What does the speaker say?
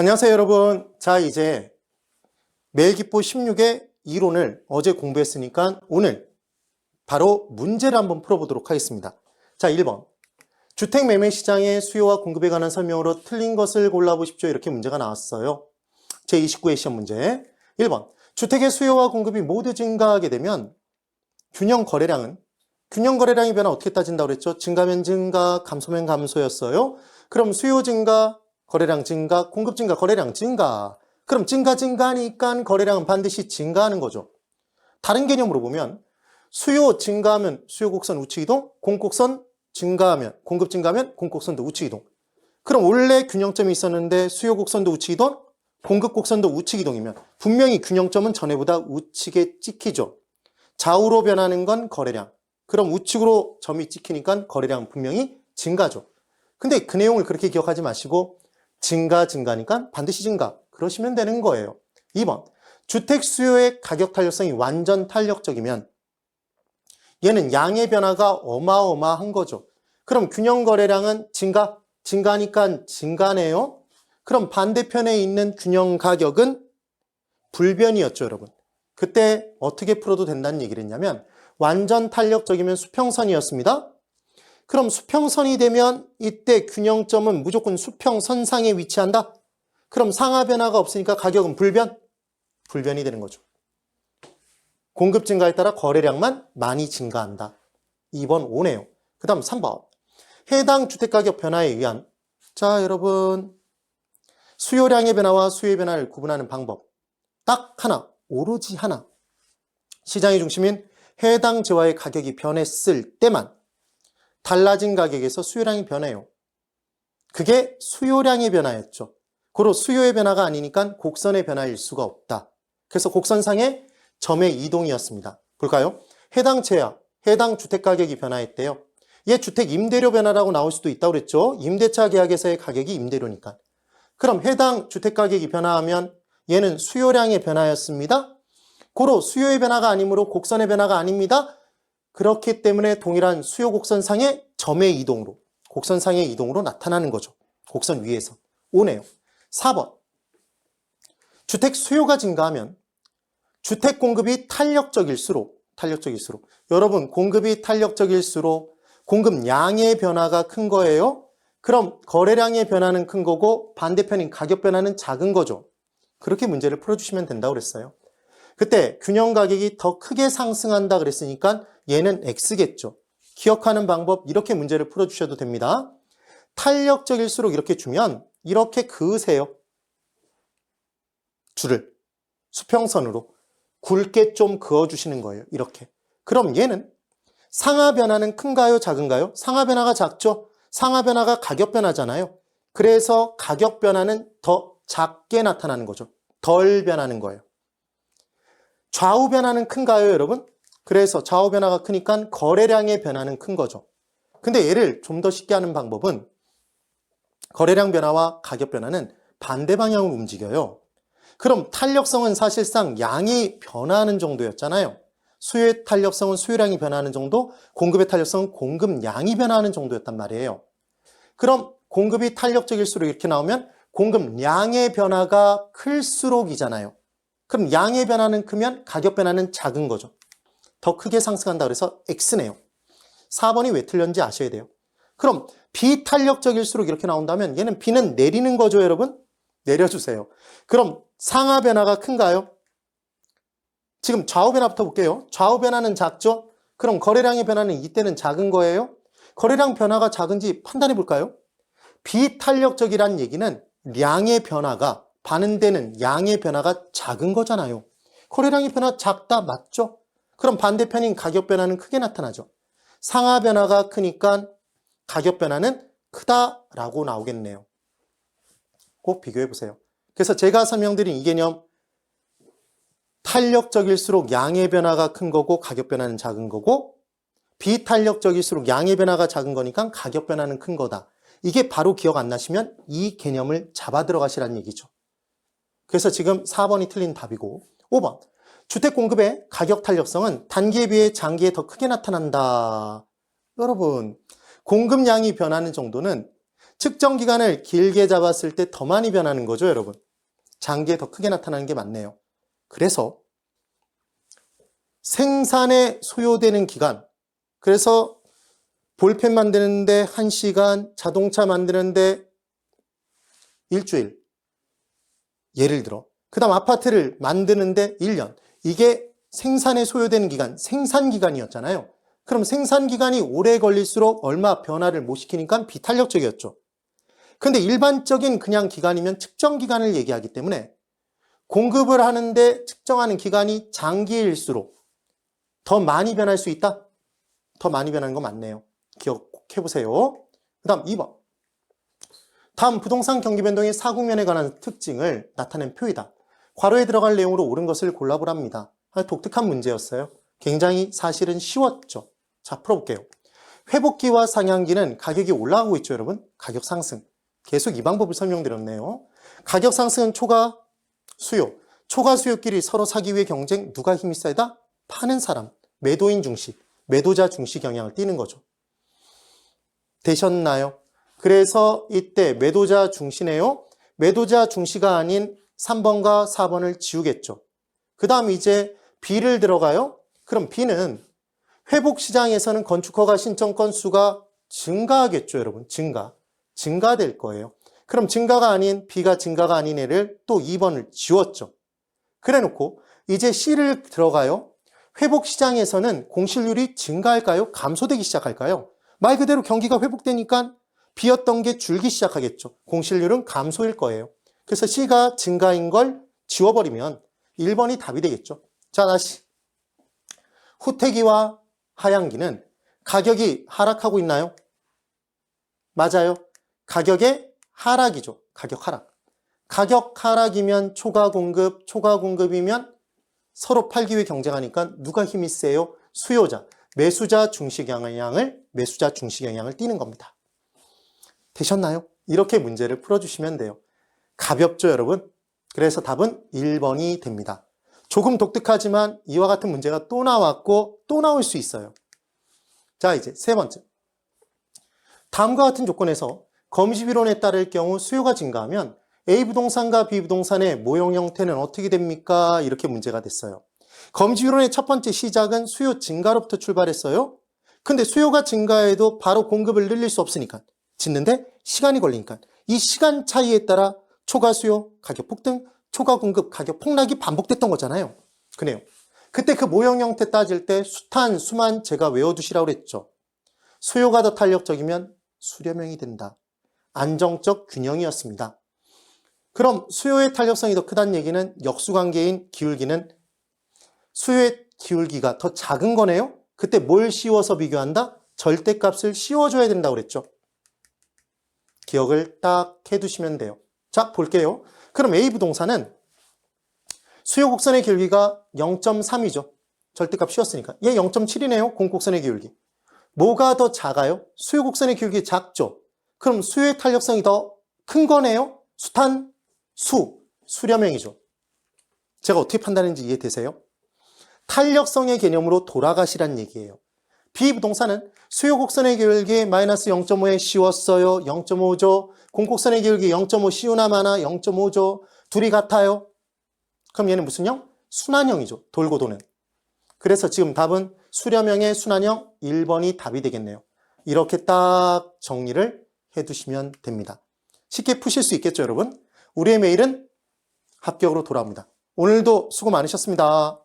안녕하세요, 여러분. 자, 이제 매일기보 16의 이론을 어제 공부했으니까 오늘 바로 문제를 한번 풀어보도록 하겠습니다. 자, 1번. 주택 매매 시장의 수요와 공급에 관한 설명으로 틀린 것을 골라보십시오. 이렇게 문제가 나왔어요. 제29의 시험 문제. 1번. 주택의 수요와 공급이 모두 증가하게 되면 균형 거래량은 균형 거래량의 변화 어떻게 따진다고 그랬죠? 증가면 증가, 감소면 감소였어요. 그럼 수요 증가, 거래량 증가, 공급 증가, 거래량 증가. 그럼 증가 증가하니까 거래량은 반드시 증가하는 거죠. 다른 개념으로 보면 수요 증가하면 수요 곡선 우측 이동, 공곡선 증가하면 공급 증가하면 공곡선도 우측 이동. 그럼 원래 균형점이 있었는데 수요 곡선도 우측 이동, 공급 곡선도 우측 이동이면 분명히 균형점은 전에보다 우측에 찍히죠. 좌우로 변하는 건 거래량. 그럼 우측으로 점이 찍히니까 거래량 분명히 증가죠. 근데 그 내용을 그렇게 기억하지 마시고 증가 증가니까 반드시 증가 그러시면 되는 거예요. 2번 주택 수요의 가격 탄력성이 완전 탄력적이면 얘는 양의 변화가 어마어마한 거죠. 그럼 균형 거래량은 증가 증가하니까 증가네요. 그럼 반대편에 있는 균형 가격은 불변이었죠, 여러분. 그때 어떻게 풀어도 된다는 얘기를 했냐면 완전 탄력적이면 수평선이었습니다. 그럼 수평선이 되면 이때 균형점은 무조건 수평선상에 위치한다? 그럼 상하 변화가 없으니까 가격은 불변? 불변이 되는 거죠. 공급 증가에 따라 거래량만 많이 증가한다. 2번 5네요. 그 다음 3번. 해당 주택가격 변화에 의한 자 여러분 수요량의 변화와 수요의 변화를 구분하는 방법 딱 하나 오로지 하나 시장의 중심인 해당 재화의 가격이 변했을 때만 달라진 가격에서 수요량이 변해요. 그게 수요량의 변화였죠. 고로 수요의 변화가 아니니까 곡선의 변화일 수가 없다. 그래서 곡선상의 점의 이동이었습니다. 볼까요? 해당 재화, 해당 주택 가격이 변화했대요. 얘 주택 임대료 변화라고 나올 수도 있다고 그랬죠. 임대차 계약에서의 가격이 임대료니까. 그럼 해당 주택 가격이 변화하면 얘는 수요량의 변화였습니다. 고로 수요의 변화가 아니므로 곡선의 변화가 아닙니다. 그렇기 때문에 동일한 수요 곡선상의 점의 이동으로, 곡선상의 이동으로 나타나는 거죠. 곡선 위에서. 5네요. 4번. 주택 수요가 증가하면 주택 공급이 탄력적일수록, 탄력적일수록, 여러분, 공급이 탄력적일수록 공급 양의 변화가 큰 거예요. 그럼 거래량의 변화는 큰 거고 반대편인 가격 변화는 작은 거죠. 그렇게 문제를 풀어주시면 된다고 그랬어요. 그때 균형 가격이 더 크게 상승한다 그랬으니까 얘는 X겠죠. 기억하는 방법 이렇게 문제를 풀어주셔도 됩니다. 탄력적일수록 이렇게 주면 이렇게 그으세요. 줄을 수평선으로 굵게 좀 그어주시는 거예요. 이렇게. 그럼 얘는 상하 변화는 큰가요? 작은가요? 상하 변화가 작죠? 상하 변화가 가격 변화잖아요. 그래서 가격 변화는 더 작게 나타나는 거죠. 덜 변하는 거예요. 좌우 변화는 큰가요, 여러분? 그래서 좌우 변화가 크니까 거래량의 변화는 큰 거죠. 근데 얘를 좀 더 쉽게 하는 방법은 거래량 변화와 가격 변화는 반대 방향으로 움직여요. 그럼 탄력성은 사실상 양이 변화하는 정도였잖아요. 수요의 탄력성은 수요량이 변화하는 정도, 공급의 탄력성은 공급량이 변화하는 정도였단 말이에요. 그럼 공급이 탄력적일수록 이렇게 나오면 공급량의 변화가 클수록이잖아요. 그럼 양의 변화는 크면 가격 변화는 작은 거죠. 더 크게 상승한다 그래서 X네요. 4번이 왜 틀렸는지 아셔야 돼요. 그럼 비탄력적일수록 이렇게 나온다면 얘는 B는 내리는 거죠, 여러분? 내려주세요. 그럼 상하 변화가 큰가요? 지금 좌우 변화부터 볼게요. 좌우 변화는 작죠? 그럼 거래량의 변화는 이때는 작은 거예요? 거래량 변화가 작은지 판단해 볼까요? 비탄력적이라는 얘기는 량의 변화가 반응되는 양의 변화가 작은 거잖아요. 거래량의 변화 작다 맞죠? 그럼 반대편인 가격 변화는 크게 나타나죠. 상하 변화가 크니까 가격 변화는 크다라고 나오겠네요. 꼭 비교해 보세요. 그래서 제가 설명드린 이 개념 탄력적일수록 양의 변화가 큰 거고 가격 변화는 작은 거고 비탄력적일수록 양의 변화가 작은 거니까 가격 변화는 큰 거다. 이게 바로 기억 안 나시면 이 개념을 잡아 들어가시라는 얘기죠. 그래서 지금 4번이 틀린 답이고 5번 주택 공급의 가격 탄력성은 단기에 비해 장기에 더 크게 나타난다. 여러분 공급량이 변하는 정도는 측정 기간을 길게 잡았을 때 더 많이 변하는 거죠, 여러분. 장기에 더 크게 나타나는 게 맞네요. 그래서 생산에 소요되는 기간, 그래서 볼펜 만드는데 1시간, 자동차 만드는데 일주일. 예를 들어. 그 다음 아파트를 만드는데 1년. 이게 생산에 소요되는 기간, 생산 기간이었잖아요. 그럼 생산 기간이 오래 걸릴수록 얼마 변화를 못 시키니까 비탄력적이었죠. 근데 일반적인 그냥 기간이면 측정 기간을 얘기하기 때문에 공급을 하는데 측정하는 기간이 장기일수록 더 많이 변할 수 있다? 더 많이 변하는 거 맞네요. 기억 꼭 해보세요. 그 다음 2번. 다음 부동산 경기 변동의 사국면에 관한 특징을 나타낸 표이다. 괄호에 들어갈 내용으로 옳은 것을 골라보랍니다. 아, 독특한 문제였어요. 굉장히 사실은 쉬웠죠. 자, 풀어볼게요. 회복기와 상향기는 가격이 올라가고 있죠, 여러분? 가격 상승. 계속 이 방법을 설명드렸네요. 가격 상승은 초과 수요. 초과 수요끼리 서로 사기 위해 경쟁, 누가 힘이 세다? 파는 사람. 매도인 중시. 매도자 중시 경향을 띠는 거죠. 되셨나요? 그래서 이때 매도자 중시네요. 매도자 중시가 아닌 3번과 4번을 지우겠죠. 그 다음 이제 B를 들어가요. 그럼 B는 회복 시장에서는 건축허가 신청 건수가 증가하겠죠, 여러분. 증가. 증가될 거예요. 그럼 증가가 아닌 B가 증가가 아닌 애를 또 2번을 지웠죠. 그래 놓고 이제 C를 들어가요. 회복 시장에서는 공실률이 증가할까요? 감소되기 시작할까요? 말 그대로 경기가 회복되니까 비었던 게 줄기 시작하겠죠. 공실률은 감소일 거예요. 그래서 C가 증가인 걸 지워버리면 1번이 답이 되겠죠. 자, 다시. 후퇴기와 하향기는 가격이 하락하고 있나요? 맞아요. 가격의 하락이죠. 가격 하락. 가격 하락이면 초과 공급, 초과 공급이면 서로 팔기 위해 경쟁하니까 누가 힘이 세요? 수요자. 매수자 중시 경향을, 매수자 중시 경향을 띠는 겁니다. 되셨나요? 이렇게 문제를 풀어주시면 돼요. 가볍죠, 여러분? 그래서 답은 1번이 됩니다. 조금 독특하지만 이와 같은 문제가 또 나왔고 또 나올 수 있어요. 자, 이제 세 번째. 다음과 같은 조건에서 검시비론에 따를 경우 수요가 증가하면 A 부동산과 B 부동산의 모형 형태는 어떻게 됩니까? 이렇게 문제가 됐어요. 검지비론의 첫 번째 시작은 수요 증가로부터 출발했어요. 근데 수요가 증가해도 바로 공급을 늘릴 수 없으니까 짓는데 시간이 걸리니까 이 시간 차이에 따라 초과 수요, 가격 폭등, 초과 공급, 가격 폭락이 반복됐던 거잖아요. 그네요. 그때 그 모형 형태 따질 때 숱한 수만 제가 외워두시라고 그랬죠. 수요가 더 탄력적이면 수렴형이 된다. 안정적 균형이었습니다. 그럼 수요의 탄력성이 더 크다는 얘기는 역수관계인 기울기는 수요의 기울기가 더 작은 거네요? 그때 뭘 씌워서 비교한다? 절대값을 씌워줘야 된다고 그랬죠. 기억을 딱 해두시면 돼요. 자, 볼게요. 그럼 A 부동산은 수요 곡선의 기울기가 0.3이죠. 절대값 씌웠으니까. 얘 0.7이네요. 공곡선의 기울기. 뭐가 더 작아요? 수요 곡선의 기울기 작죠. 그럼 수요의 탄력성이 더 큰 거네요. 숱한 수, 수렴형이죠. 제가 어떻게 판단했는지 이해되세요? 탄력성의 개념으로 돌아가시란 얘기예요. B부동산은 수요 곡선의 기울기 마이너스 0.5에 씌웠어요. 0.5죠. 공곡선의 기울기 0.5 씌우나 마나 0.5죠. 둘이 같아요. 그럼 얘는 무슨 형? 순환형이죠. 돌고 도는. 그래서 지금 답은 수렴형의 순환형 1번이 답이 되겠네요. 이렇게 딱 정리를 해두시면 됩니다. 쉽게 푸실 수 있겠죠, 여러분? 우리의 메일은 합격으로 돌아옵니다. 오늘도 수고 많으셨습니다.